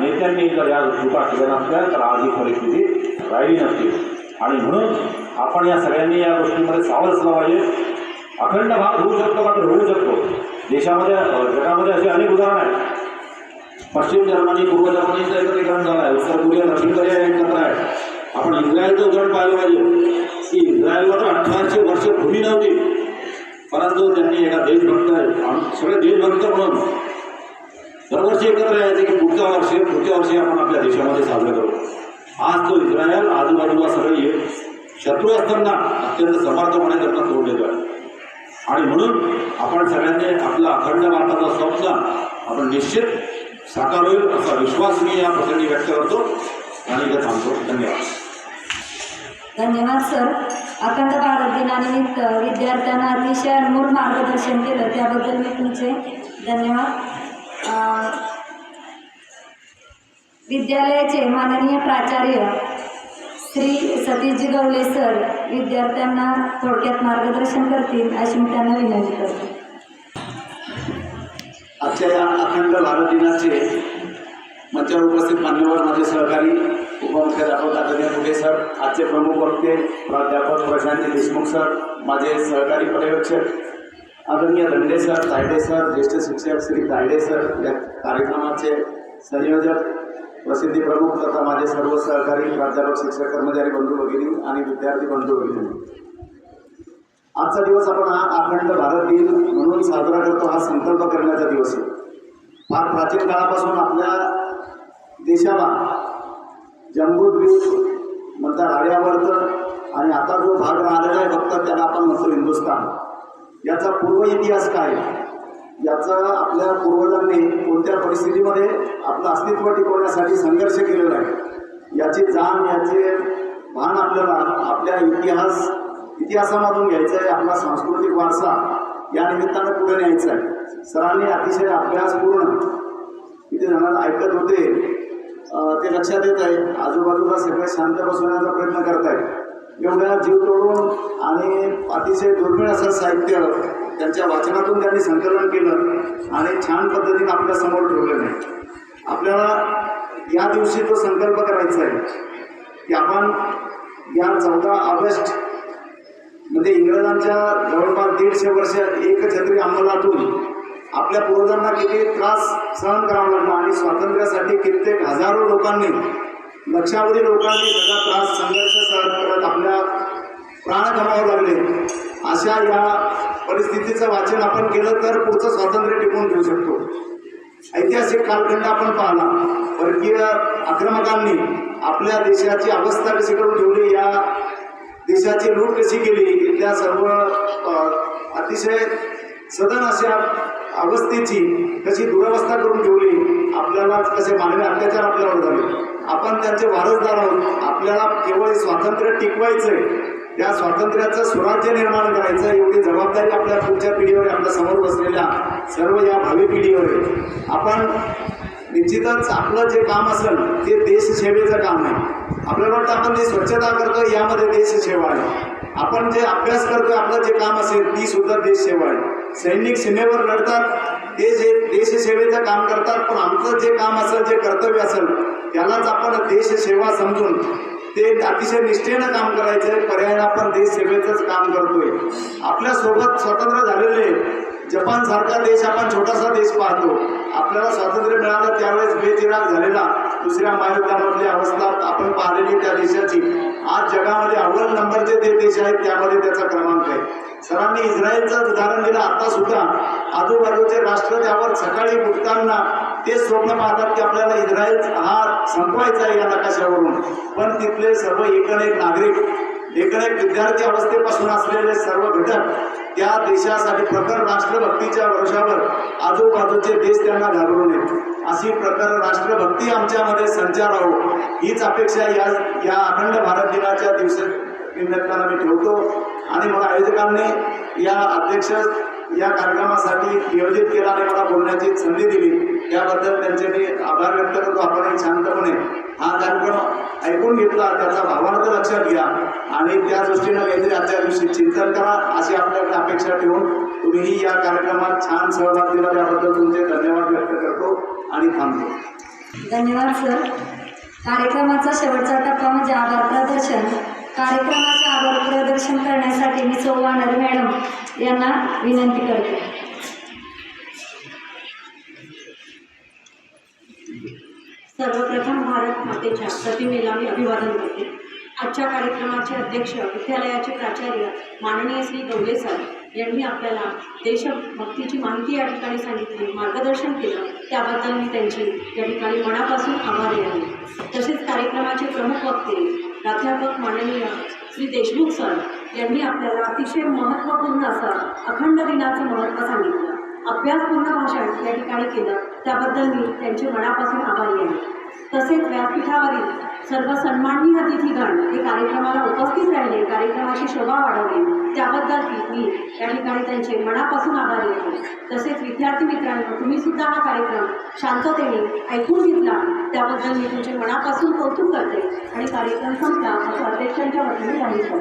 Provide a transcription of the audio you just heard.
नेत्यांनी तर आज ही परिस्थिती राहिली नसती. आणि म्हणून आपण या सगळ्यांनी या गोष्टीमध्ये पाहिजे. अखंड भाग होऊ शकतो मात्र होऊ शकतो. देशामध्ये जगामध्ये अशी अनेक उदाहरणं आहेत. पश्चिम जर्मनी, पूर्व जर्मनीचं एकत्रीकरण झालं आहे. उत्तर कोरिया, दक्षिण कोरिया एकत्र आहे आपण इस्रायलचं उदाहरण पाहिलं पाहिजे. की इस्रायलवर अठराशे वर्ष भूमी नव्हती. परंतु त्यांनी एका देशभक्त सगळे देशभक्त म्हणून दरवर्षी एकत्र यायचे की पुढच्या वर्षी पुढच्या वर्षी आपण आपल्या देशामध्ये साजरं करू. आज तो इस्रायल आजूबाजूला सगळे ये- शत्रू असताना अत्यंत समर्थपणे त्यांना तोड आहे आणि म्हणून आपण सगळ्यांनी आपला अखंड भारताचा स्वप्न आपण निश्चित साकार होईल असा विश्वास मी या प्रसंगी व्यक्त करतो. आणि इथं थांबतो. धन्यवाद. धन्यवाद सर. अखंड भारत दिनानिमित्त विद्यार्थ्यांना अतिशय अनमोल मार्गदर्शन केलं. त्याबद्दल मी तुमचे धन्यवाद. विद्यालयाचे माननीय प्राचार्य श्री सतीशजी गवले सर विद्यार्थ्यांना थोडक्यात मार्गदर्शन करतील अशी मी त्यांना विनंती करते. आजच्या या अखंड भारत दिनाचे मंचावर उपस्थित मान्यवर माझे सहकारी उपमुख्याध्यापक आदरणीय फुटे सर आजचे प्रमुख वक्ते प्राध्यापक प्रशांत देशमुख सर माझे सहकारी पर्यवेक्षक आदरणीय दंडे सर तायडे सर ज्येष्ठ शिक्षक श्री तायडे सर या कार्यक्रमाचे संयोजक प्रसिद्धी प्रमुख तथा माझे सर्व सहकारी प्राध्यापक शिक्षक कर्मचारी बंधू भगिनी आणि विद्यार्थी बंधू भगिनी. आजचा दिवस आपण हा अखंड भारत दिन म्हणून साजरा करतो हा संकल्प करण्याचा दिवस आहे. फार प्राचीन काळापासून आपल्या देशाला जम्बूद्वीप म्हणतात आर्यावर्त आणि आता जो भाग राहिलेला आहे फक्त त्याला आपण म्हणतो हिंदुस्थान याचा पूर्व इतिहास काय? याचा आपल्या पूर्वजांनी कोणत्या परिस्थितीमध्ये आपलं अस्तित्व टिकवण्यासाठी संघर्ष केलेला आहे? याची जाण याचे भान आपल्याला आपल्या इतिहास इतिहासामधून घ्यायचं आहे आपला सांस्कृतिक वारसा या निमित्तानं पुढे न्यायचा आहे सरांनी अतिशय अभ्यासपूर्ण इथे जणांना ऐकत होते. ते लक्षात येत आहे आजूबाजूला सगळे शांत बसवण्याचा प्रयत्न करत आहेत एवढा जीव तोडून आणि अतिशय दुर्मिळ असं साहित्य त्यांच्या वाचनातून त्यांनी संकलन केलं आणि छान पद्धतीने आपल्यासमोर ठेवलेलं आहे आपल्याला या दिवशी तो संकल्प करायचा आहे की आपण या चौदा ऑगस्ट म्हणजे इंग्रजांच्या जवळपास दीडशे वर्ष एकछत्री अंमलातून आपल्या पूर्वजांना किती त्रास सहन करावा लागला आणि स्वातंत्र्यासाठी कित्येक हजारो लोकांनी लक्षावधी लोकांनी त्याचा त्रास संघर्ष सहन करत आपल्या प्राण गमावे लागले. अशा या परिस्थितीचं वाचन आपण केलं तर पुढचं स्वातंत्र्य टिकवून घेऊ शकतो. ऐतिहासिक कालखंड आपण पाहला. परकीय आक्रमकांनी आपल्या देशाची अवस्था कशी करून ठेवली या देशाची लूट कशी केली इथल्या सर्व अतिशय सदन अशा अवस्थेची कशी दुरवस्था करून ठेवली आपल्याला कसे मानवी अत्याचार आपल्यावर झाले आपण त्यांचे वारसदार आहोत. आपल्याला केवळ स्वातंत्र्य टिकवायचंय. त्या स्वातंत्र्याचं स्वराज्य निर्माण करायचं एवढी जबाबदारी आपल्या पुढच्या पिढीवर आपल्यासमोर बसलेल्या सर्व या भावी पिढीवर आहे. आपण निश्चितच आपलं जे काम असेल ते देशसेवेचं काम आहे. आपल्याला वाटतं आपण जे स्वच्छता करतो यामध्ये देशसेवा आहे. आपण जे अभ्यास करतोय आपलं जे काम असेल ती सुद्धा देशसेवा आहे. सैनिक सीमेवर लढतात ते जे देशसेवेचं काम करतात पण आमचं जे काम असेल जे कर्तव्य असेल त्यालाच आपण देशसेवा समजून ते अतिशय निष्ठेनं काम करायचं आहे पर्यायानं आपण देशसेवेचंच काम करतोय. आपल्यासोबत स्वतंत्र झालेले जपान सारखा देश आपण छोटासा देश पाहतो. आपल्याला स्वातंत्र्य मिळालं त्यावेळेस बेचिराग झालेला. दुसऱ्या महायुद्धामधली अवस्था आपण पाहिलेली त्या देशाची. आज जगामध्ये अव्वल नंबरचे जे देश आहेत त्यामध्ये त्याचा क्रमांक आहे. सरांनी इस्रायलचं उदाहरण दिलं आता सुद्धा आजूबाजूचे राष्ट्र त्यावर सकाळी उठताना ते स्वप्न पाहतात की आपल्याला इस्रायल हा संपवायचा आहे या नकाशावरून. पण तिथले सर्व एकनेक एक नागरिक एकनेक एक विद्यार्थी अवस्थेपासून असलेले सर्व घटक त्या देशासाठी प्रखर राष्ट्रभक्तीच्या वर्षावर आजूबाजूचे देश त्यांना घाबरून येत अशी प्रकार राष्ट्रभक्ती आमच्यामध्ये संचार हो हीच अपेक्षा या या अखंड भारत दिनाच्या दिवसा निमित्तानं मी ठेवतो. आणि मग आयोजकांनी या अध्यक्ष या कार्यक्रमासाठी नियोजित केला आणि मला बोलण्याची संधी दिली. त्याबद्दल त्यांचे मी आभार व्यक्त करतो. आपणही शांतपणे हा कार्यक्रम ऐकून घेतला. त्याचा भावार्थ लक्षात घ्या. आणि त्या दृष्टीनं काहीतरी आजच्या दिवशी चिंतन करा अशी आपल्याकडे अपेक्षा ठेवून तुम्हीही या कार्यक्रमात छान सहभाग दिला. त्याबद्दल तुमचे धन्यवाद आणि थांबलो धन्यवाद सर कार्यक्रमाचा शेवटचा टप्पा म्हणजे आभार प्रदर्शन. कार्यक्रमाचे आभार प्रदर्शन करण्यासाठी मी चौवानर मॅडम यांना विनंती करते. सर्वप्रथम भारत मातेच्या प्रतिमेला मी अभिवादन करते. आजच्या कार्यक्रमाचे अध्यक्ष विद्यालयाचे प्राचार्य माननीय श्री गवले सर यांनी आपल्याला देशभक्तीची माहिती या ठिकाणी सांगितली मार्गदर्शन केलं. त्याबद्दल मी त्यांची या ठिकाणी मनापासून आभारी आहे. तसेच कार्यक्रमाचे प्रमुख वक्ते प्राध्यापक माननीय श्री देशमुख सर यांनी आपल्याला अतिशय महत्त्वपूर्ण असं अखंड दिनाचं महत्त्व सांगितलं. अभ्यासपूर्ण भाषण या ठिकाणी केलं. त्याबद्दल मी त्यांचे मनापासून आभारी आहे. तसेच व्यासपीठावरील सर्व सन्माननीय अतिथीगण हे कार्यक्रमाला उपस्थित राहिले कार्यक्रमाची शोभा वाढवली. त्याबद्दल मी- त्या या ठिकाणी त्यांचे मनापासून आभारी आहे. तसेच विद्यार्थी मित्रांनो तुम्ही सुद्धा हा कार्यक्रम शांततेने ऐकून घेतला. त्याबद्दल मी तुमचे मनापासून कौतुक करते आणि कार्यक्रम संपला. असं अध्यक्षांच्या वतीने सांगितलं